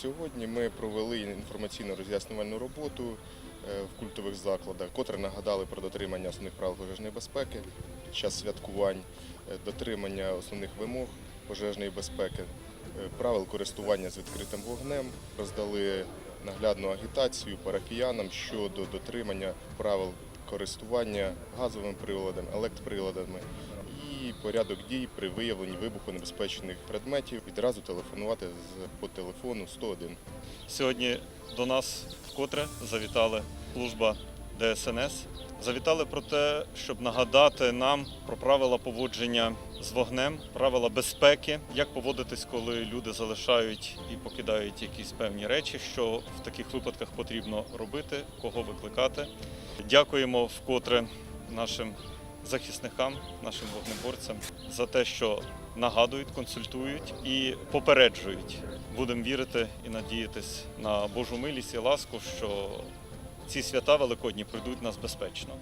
Сьогодні ми провели інформаційно роз'яснювальну роботу е, в культових закладах, котре нагадали про дотримання основних правил пожежної безпеки під час святкувань, е, дотримання основних вимог пожежної безпеки, е, правил користування з відкритим вогнем, роздали наглядну агітацію парафіянам щодо дотримання правил користування газовими приладами, електроприладами і порядок дій при виявленні вибуху небезпечних предметів відразу телефонувати з по телефону 101. Сьогодні до нас вкотре завітали служба ДСНС. Завітали про те, щоб нагадати нам про правила поводження з вогнем, правила безпеки, як поводитись, коли люди залишають і покидають якісь певні речі, що в таких випадках потрібно робити, кого викликати. Дякуємо вкотре нашим захисникам, нашим вогнеборцям за те, що нагадують, консультують і попереджують. Будемо вірити і надіятись на Божу милість і ласку, що ці свята великодні прийдуть нас безпечно.